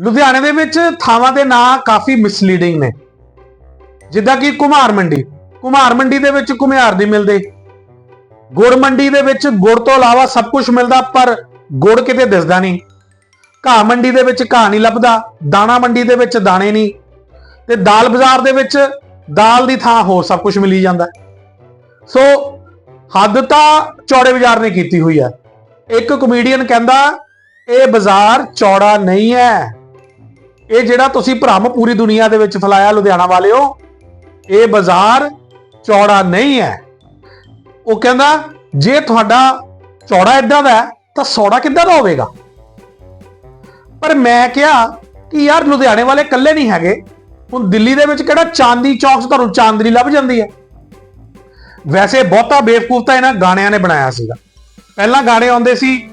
ਲੁਧਿਆਣੇ ਦੇ ਵਿੱਚ ਥਾਵਾਂ ਦੇ ਨਾਂ ਕਾਫੀ ਮਿਸਲੀਡਿੰਗ ਨੇ। ਜਿੱਦਾਂ ਕਿ ਕੁਮਾਰ ਮੰਡੀ। ਕੁਮਾਰ ਮੰਡੀ ਦੇ ਵਿੱਚ ਘੁਮਿਆਰ ਨਹੀਂ ਮਿਲਦੇ। ਗੁੜ ਮੰਡੀ ਦੇ ਵਿੱਚ ਗੁੜ ਤੋਂ ਇਲਾਵਾ ਸਭ ਕੁਝ ਮਿਲਦਾ, ਪਰ ਗੁੜ ਕਿਤੇ ਦਿਸਦਾ ਨਹੀਂ। ਘਾਹ ਮੰਡੀ ਦੇ ਵਿੱਚ ਘਾਹ ਨਹੀਂ ਲੱਭਦਾ, ਦਾਣਾ ਮੰਡੀ ਦੇ ਵਿੱਚ ਦਾਣੇ ਨਹੀਂ। ਤੇ ਦਾਲ ਬਾਜ਼ਾਰ ਦੇ ਵਿੱਚ ਦਾਲ ਦੀ ਥਾਂ ਹੋਰ ਸਭ ਕੁਝ ਮਿਲੀ ਜਾਂਦਾ। ਸੋ ਹੱਦ ਤਾਂ ਚੌੜੇ ਬਾਜ਼ਾਰ ਨੇ ਕੀਤੀ ਹੋਈ ਹੈ। ਇੱਕ ਕਮੇਡੀਅਨ ਕਹਿੰਦਾ, ਇਹ ਬਾਜ਼ਾਰ ਚੌੜਾ ਨਹੀਂ ਹੈ। ਇਹ ਜਿਹੜਾ ਤੁਸੀਂ ਭ੍ਰਮ ਪੂਰੀ ਦੁਨੀਆ ਦੇ ਵਿੱਚ ਫੈਲਾਇਆ ਲੁਧਿਆਣਾ ਵਾਲਿਓ, ਇਹ ਬਾਜ਼ਾਰ ਚੌੜਾ ਨਹੀਂ ਹੈ। ਉਹ ਕਹਿੰਦਾ, ਜੇ ਤੁਹਾਡਾ ਚੌੜਾ ਇਦਾਂ ਦਾ ਤਾਂ ਸੌੜਾ ਕਿੱਦਾਂ ਦਾ ਹੋਵੇਗਾ? ਪਰ ਮੈਂ ਕਿਹਾ ਕਿ ਯਾਰ ਲੁਧਿਆਣੇ ਵਾਲੇ ਇਕੱਲੇ ਨਹੀਂ ਹੈਗੇ। ਹੁਣ ਦਿੱਲੀ ਦੇ ਵਿੱਚ ਕਿਹੜਾ ਚਾਂਦੀ ਚੌਕ 'ਚ ਤੁਹਾਨੂੰ ਚਾਂਦਨੀ ਲੱਭ ਜਾਂਦੀ ਹੈ? ਵੈਸੇ ਬਹੁਤਾ ਬੇਵਕੂਫ ਤਾਂ ਇਹਨਾਂ ਗਾਣਿਆਂ ਨੇ ਬਣਾਇਆ ਸੀਗਾ। ਪਹਿਲਾਂ ਗਾਣੇ ਆਉਂਦੇ ਸੀ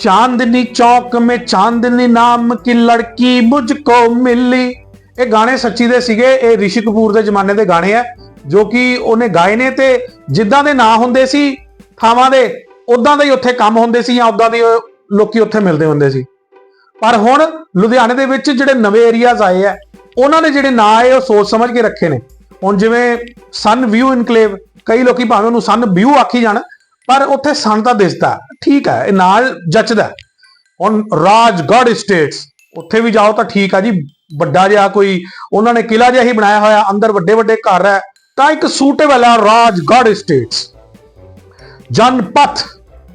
ਚਾਂਦਨੀ ਚੌਕ ਮੇ ਚਾਂਦਨੀ ਨਾਮ ਕੀ ਲੜਕੀ ਮੁਝ ਕੋ ਮਿਲੀ। ਇਹ ਗਾਣੇ ਸੱਚੀ ਦੇ ਸੀਗੇ, ਇਹ ਰਿਸ਼ੀ ਕਪੂਰ ਦੇ ਜ਼ਮਾਨੇ ਦੇ ਗਾਣੇ ਆ, ਜੋ ਕਿ ਉਹਨੇ ਗਾਏ ਨੇ ਤੇ ਜਿੱਦਾਂ ਦੇ ਨਾਂ ਹੁੰਦੇ ਸੀ ਥਾਵਾਂ ਦੇ ਉਦਾਂ ਦੇ ਹੀ ਉੱਥੇ ਕੰਮ ਹੁੰਦੇ ਸੀ ਜਾਂ ਉਦਾਂ ਦੇ ਲੋਕੀ ਉੱਥੇ ਮਿਲਦੇ ਹੁੰਦੇ ਸੀ। ਪਰ ਹੁਣ ਲੁਧਿਆਣੇ ਦੇ ਵਿੱਚ ਜਿਹੜੇ ਨਵੇਂ ਏਰੀਆਜ਼ ਆਏ ਆ, ਉਹਨਾਂ ਨੇ ਜਿਹੜੇ ਨਾਂ ਆਏ, ਉਹ ਸੋਚ ਸਮਝ ਕੇ ਰੱਖੇ ਨੇ। ਹੁਣ ਜਿਵੇਂ ਸਨ ਵਿਊ ਇਨਕਲੇਵ ਕਈ ਲੋਕੀ ਭਾਵੇਂ ਉਹਨੂੰ ਸਨ ਵਿਊ ਆਖੀ ਜਾਣ, ਪਰ ਉੱਥੇ ਸਨ ਤਾਂ ਦਿਸਦਾ। ਠੀਕ ਹੈ, ਇਹ ਨਾਲ ਜੱਚਦਾ ਹੁਣ ਰਾਜਗੜ੍ਹ ਸਟੇਟਸ ਉੱਥੇ ਵੀ ਜਾਓ ਤਾਂ ਠੀਕ ਆ ਜੀ, ਵੱਡਾ ਜਿਹਾ ਕੋਈ, ਉਹਨਾਂ ਨੇ ਕਿਲਾ ਜਿਹਾ ਹੀ ਬਣਾਇਆ ਹੋਇਆ, ਅੰਦਰ ਵੱਡੇ ਵੱਡੇ ਘਰ ਹੈ, ਤਾਂ ਇੱਕ ਸੂਟੇਬਲ ਆ ਰਾਜਗੜ੍ਹ ਸਟੇਟਸ ਜਨਪਥ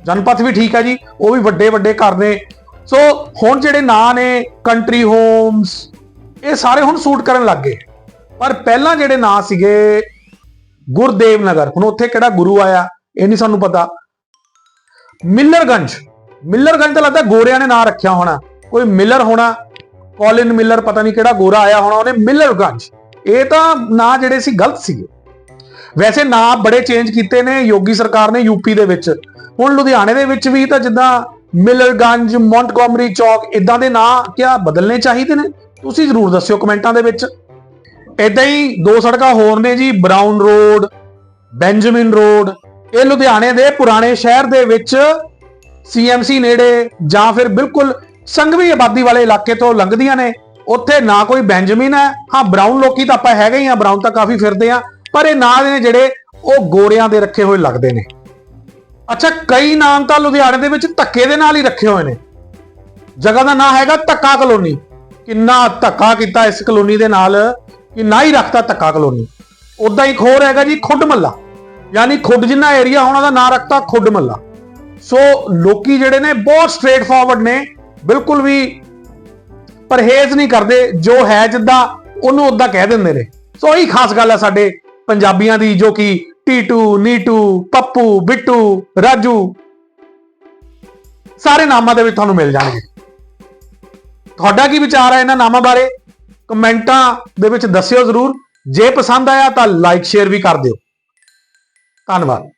ਜਨਪਥ ਵੀ ਠੀਕ ਹੈ ਜੀ, ਉਹ ਵੀ ਵੱਡੇ ਵੱਡੇ ਘਰ ਨੇ। ਸੋ ਹੁਣ ਜਿਹੜੇ ਨਾਂ ਨੇ ਕੰਟਰੀ ਹੋਮਸ ਇਹ ਸਾਰੇ ਹੁਣ ਸੂਟ ਕਰਨ ਲੱਗ ਗਏ। ਪਰ ਪਹਿਲਾਂ ਜਿਹੜੇ ਨਾਂ ਸੀਗੇ, ਗੁਰਦੇਵ ਨਗਰ, ਹੁਣ ਉੱਥੇ ਕਿਹੜਾ ਗੁਰੂ ਆਇਆ, ਇਹ ਨਹੀਂ ਸਾਨੂੰ ਪਤਾ। ਮਿਲਰਗੰਜ। ਮਿਲਰਗੰਜ ਤਾਂ ਲੱਗਦਾ ਗੋਰਿਆਂ ਨੇ ਨਾਂ ਰੱਖਿਆ ਹੋਣਾ। ਕੋਈ ਮਿਲਰ ਹੋਣਾ, ਕੋਲਿਨ ਮਿਲਰ, ਪਤਾ ਨਹੀਂ ਕਿਹੜਾ ਗੋਰਾ ਆਇਆ ਹੋਣਾ, ਉਹਨੇ ਮਿਲਰਗੰਜ। ਇਹ ਤਾਂ ਨਾਂ ਜਿਹੜੇ ਸੀ ਗਲਤ ਸੀਗੇ। ਵੈਸੇ ਨਾਂ ਬੜੇ ਚੇਂਜ ਕੀਤੇ ਨੇ ਯੋਗੀ ਸਰਕਾਰ ਨੇ ਯੂਪੀ ਦੇ ਵਿੱਚ। ਹੁਣ ਲੁਧਿਆਣੇ ਦੇ ਵਿੱਚ ਵੀ ਤਾਂ ਜਿੱਦਾਂ ਮਿਲਰਗੰਜ, ਮੌਂਟਗੋਮਰੀ ਚੌਕ ਇਦਾਂ ਦੇ ਨਾਂ ਕਿਆ ਬਦਲਨੇ ਚਾਹੀਦੇ ਨੇ? ਤੁਸੀਂ ਜ਼ਰੂਰ ਦੱਸਿਓ ਕਮੈਂਟਾਂ ਦੇ ਵਿੱਚ। ਇਦਾਂ ਹੀ ਦੋ ਸੜਕਾਂ ਹੋਰ ਨੇ ਜੀ, ਬਰਾਊਨ ਰੋਡ, ਬੈਂਜਾਮਿਨ ਰੋਡ ਇਹ ਲੁਧਿਆਣੇ ਦੇ ਪੁਰਾਣੇ ਸ਼ਹਿਰ ਦੇ ਵਿੱਚ ਸੀਐਮਸੀ ਨੇੜੇ ਜਾਂ ਫਿਰ ਬਿਲਕੁਲ ਸੰਘਵੀ ਆਬਾਦੀ ਵਾਲੇ ਇਲਾਕੇ ਤੋਂ ਲੰਘਦੀਆਂ ਨੇ। ਉੱਥੇ ਨਾ ਕੋਈ ਬੈਂਜਾਮਿਨ ਹੈ। ਹਾਂ, ਬਰਾਊਨ ਲੋਕੀ ਤਾਂ ਆਪਾਂ ਹੈਗੇ ਹੀ ਆ ਬਰਾਊਨ ਤਾਂ ਕਾਫੀ ਫਿਰਦੇ ਆ ਪਰ ਇਹ ਨਾਂ ਨੇ ਜਿਹੜੇ ਉਹ ਗੋਰਿਆਂ ਦੇ ਰੱਖੇ ਹੋਏ ਲੱਗਦੇ ਨੇ। ਅੱਛਾ, ਕਈ ਨਾਮ ਤਾਂ ਲੁਧਿਆਣੇ ਦੇ ਵਿੱਚ ਧੱਕੇ ਦੇ ਨਾਲ ਹੀ ਰੱਖੇ ਹੋਏ ਨੇ। ਜਗ੍ਹਾ ਦਾ ਨਾਂ ਹੈਗਾ ਧੱਕਾ ਕਲੋਨੀ। ਕਿੰਨਾ ਧੱਕਾ ਕੀਤਾ ਇਸ ਕਲੋਨੀ ਦੇ ਨਾਲ ਕਿ ਨਾ ਹੀ ਰੱਖਤਾ ਧੱਕਾ ਕਲੋਨੀ। ਉਦਾਂ ਹੀ ਖੋਰ ਹੈਗਾ ਜੀ ਖੁੱਡ ਮੱਲਾ। ਯਾਨੀ ਖੁੱਡ ਜਿੰਨਾ ਏਰੀਆ ਹੋਣਾ ਦਾ ਨਾਂ ਰੱਖਤਾ ਖੁੱਡ ਮੱਲਾ। ਸੋ ਲੋਕੀ ਜਿਹੜੇ ਨੇ ਬਹੁਤ ਸਟ੍ਰੇਟ ਫਾਰਵਰਡ ਨੇ, ਬਿਲਕੁਲ ਵੀ ਪਰਹੇਜ਼ ਨਹੀਂ ਕਰਦੇ, ਜੋ ਹੈ ਜਿੱਦਾਂ ਉਹਨੂੰ ਉਦਾਂ ਕਹਿ ਦਿੰਦੇ ਨੇ। ਸੋ ਇਹੀ ਖਾਸ ਗੱਲ ਹੈ ਸਾਡੇ ਪੰਜਾਬੀਆਂ ਦੀ, ਜੋ ਕਿ ਟੀਟੂ, ਨੀਟੂ, ਪੱਪੂ, ਬਿੱਟੂ, ਰਾਜੂ, ਸਾਰੇ ਨਾਮਾਂ ਦੇ ਵਿੱਚ ਤੁਹਾਨੂੰ ਮਿਲ ਜਾਣਗੇ। ਤੁਹਾਡਾ ਕੀ ਵਿਚਾਰ ਹੈ ਇਹਨਾਂ ਨਾਮਾਂ ਬਾਰੇ? ਕਮੈਂਟਾਂ ਦੇ ਵਿੱਚ ਦੱਸਿਓ ਜ਼ਰੂਰ। ਜੇ ਪਸੰਦ ਆਇਆ ਤਾਂ ਲਾਈਕ ਸ਼ੇਅਰ ਵੀ ਕਰ ਦਿਓ। ਧੰਨਵਾਦ।